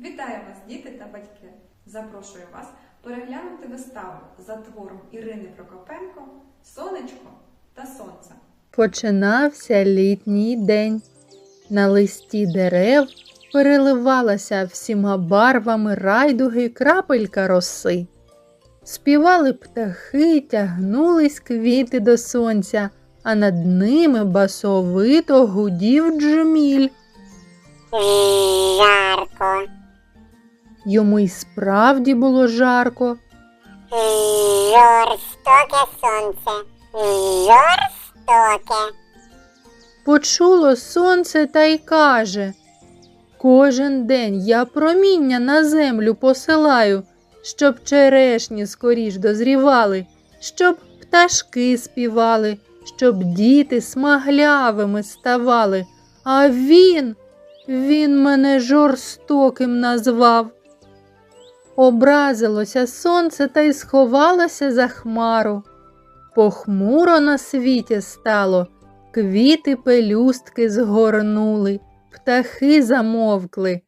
Вітаю вас, діти та батьки! Запрошую вас переглянути виставу за твором Ірини Прокопенко Сонечко та Сонце. Починався літній день. На листі дерев переливалася всіма барвами райдуги крапелька роси. Співали птахи, тягнулись квіти до сонця, а над ними басовито гудів джміль. Жарко, Йому й справді було жарко. жорстоке сонце, жорстоке. Почуло сонце та й каже Кожен день я проміння на землю посилаю, щоб черешні скоріш дозрівали, щоб пташки співали, щоб діти смаглявими ставали. А він, він мене жорстоким назвав. Образилося сонце та й сховалося за хмару. Похмуро на світі стало. Квіти пелюстки згорнули, птахи замовкли,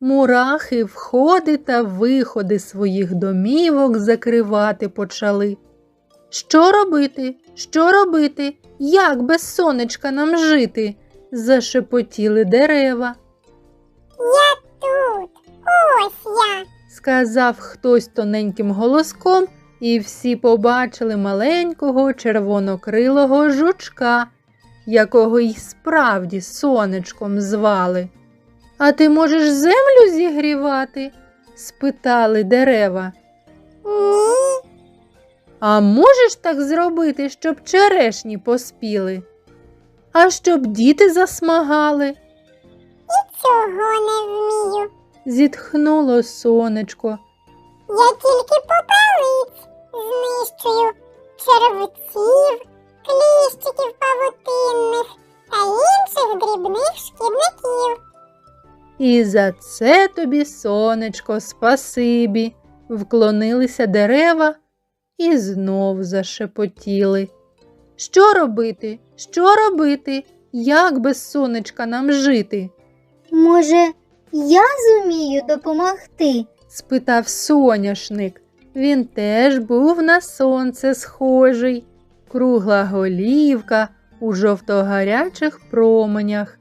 мурахи входи та виходи своїх домівок закривати почали. Що робити? Що робити? Як без сонечка нам жити? зашепотіли дерева. Я тут, ось я. Сказав хтось тоненьким голоском, і всі побачили маленького червонокрилого жучка, якого й справді сонечком звали. А ти можеш землю зігрівати? спитали дерева. А можеш так зробити, щоб черешні поспіли? А щоб діти засмагали? І цього не вмію. Зітхнуло сонечко. Я тільки попелиць знищую червців, кліщиків павутинних та інших дрібних шкідників. І за це тобі, сонечко, спасибі. Вклонилися дерева і знов зашепотіли. Що робити? Що робити? Як без сонечка нам жити? Може, я зумію допомогти? спитав соняшник. Він теж був на сонце схожий, кругла голівка у жовтогарячих променях.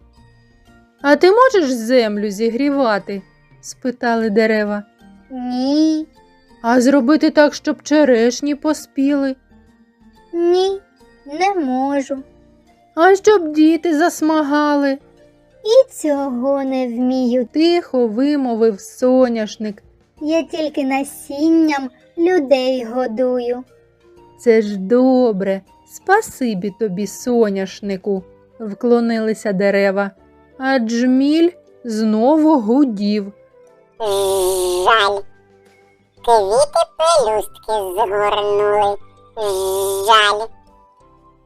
А ти можеш землю зігрівати? спитали дерева. Ні, А зробити так, щоб черешні поспіли, ні, не можу. а щоб діти засмагали, І цього не вмію. тихо вимовив соняшник. Я тільки насінням людей годую. Це ж добре, спасибі тобі, соняшнику, вклонилися дерева, а джміль знову гудів. Жаль. Квіти пелюстки згорнули. Жаль.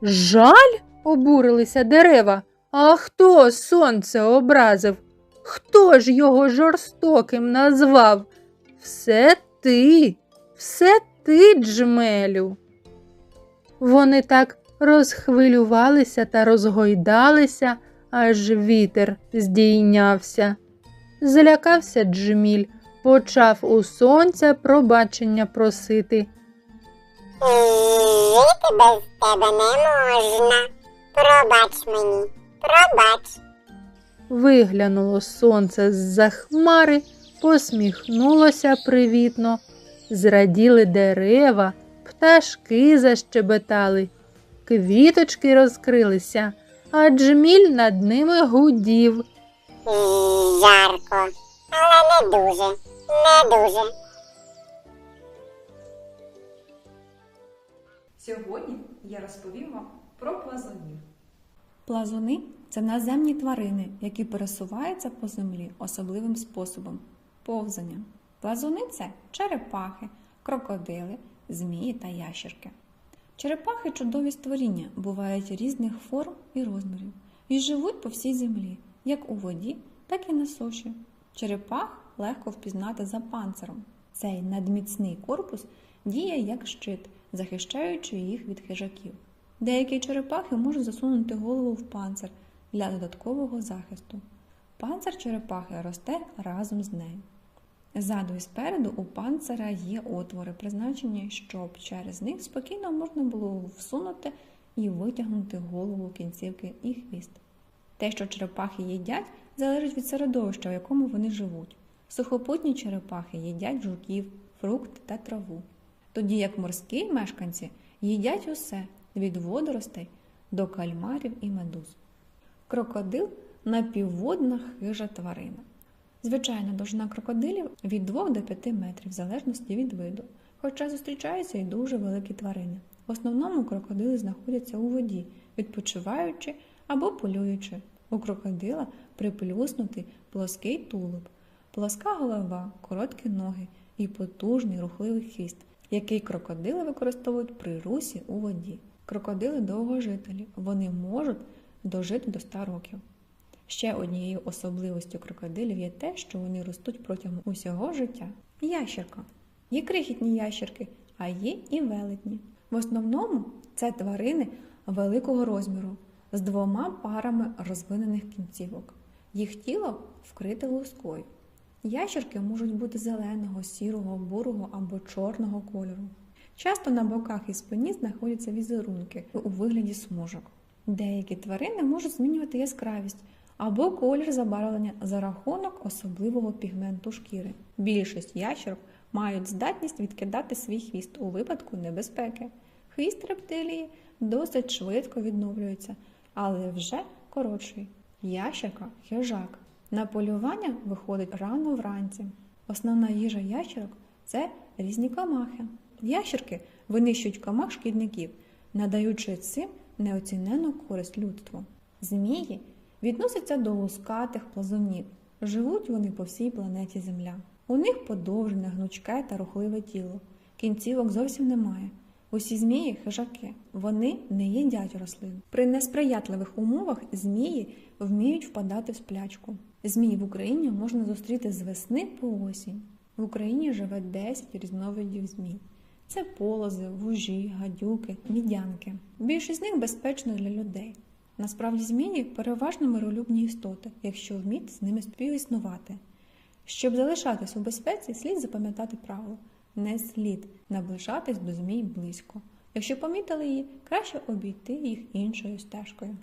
Жаль? обурилися дерева. А хто сонце образив? Хто ж його жорстоким назвав? Все ти, все ти, джмелю. Вони так розхвилювалися та розгойдалися, аж вітер здійнявся. Злякався джміль, почав у сонця пробачення просити. Жити без тебе не можна. Пробач мені, пробач. Виглянуло сонце з-за хмари, посміхнулося привітно, зраділи дерева, пташки защебетали, квіточки розкрилися, а джміль над ними гудів. Жарко, але не дуже, не дуже. Сьогодні я розповім вам про плазунів. Плазуни це наземні тварини, які пересуваються по землі особливим способом повзанням. Плазуни це черепахи, крокодили, змії та ящерки. Черепахи чудові створіння, бувають різних форм і розмірів і живуть по всій землі, як у воді, так і на суші. Черепах легко впізнати за панциром. Цей надміцний корпус діє як щит, захищаючи їх від хижаків. Деякі черепахи можуть засунути голову в панцир для додаткового захисту. Панцир черепахи росте разом з нею. Ззаду і спереду у панцира є отвори, призначені, щоб через них спокійно можна було всунути і витягнути голову, кінцівки і хвіст. Те, що черепахи їдять, залежить від середовища, в якому вони живуть. Сухопутні черепахи їдять жуків, фрукти та траву, тоді як морські мешканці їдять усе від водоростей до кальмарів і медуз. Крокодил напівводна хижа тварина. Звичайна довжина крокодилів від 2 до 5 метрів, в залежності від виду, хоча зустрічаються і дуже великі тварини. В основному крокодили знаходяться у воді, відпочиваючи або полюючи. У крокодила приплюснутий плоский тулуб, плоска голова, короткі ноги і потужний рухливий хвіст, який крокодили використовують при русі у воді. Крокодили довгожителі, вони можуть дожити до 100 років. Ще однією особливостю крокодилів є те, що вони ростуть протягом усього життя. Ящерка. Є крихітні ящерки, а є і велетні. В основному це тварини великого розміру з двома парами розвинених кінцівок. Їх тіло вкрите лускою. Ящерки можуть бути зеленого, сірого, бурого або чорного кольору. Часто на боках і спині знаходяться візерунки у вигляді смужок. Деякі тварини можуть змінювати яскравість або колір забарвлення за рахунок особливого пігменту шкіри. Більшість ящерок мають здатність відкидати свій хвіст у випадку небезпеки. Хвіст рептилії досить швидко відновлюється, але вже коротший. Ящерка хижак. На полювання виходить рано вранці. Основна їжа ящерок це різні камахи. Ящерки винищують камах шкідників, надаючи цим неоцінену користь людству. Змії відносяться до лускатих плазунів. Живуть вони по всій планеті Земля. У них подовжене, гнучке та рухливе тіло. Кінцівок зовсім немає. Усі змії хижаки, вони не їдять рослин. При несприятливих умовах змії вміють впадати в сплячку. Змій в Україні можна зустріти з весни по осінь. В Україні живе 10 різновидів змій. Це полози, вужі, гадюки, мідянки. Більшість з них безпечно для людей. Насправді змії переважно миролюбні істоти, якщо вміти з ними співіснувати. Щоб залишатись у безпеці, слід запам'ятати правило не слід наближатись до змій близько. Якщо помітили її, краще обійти їх іншою стежкою.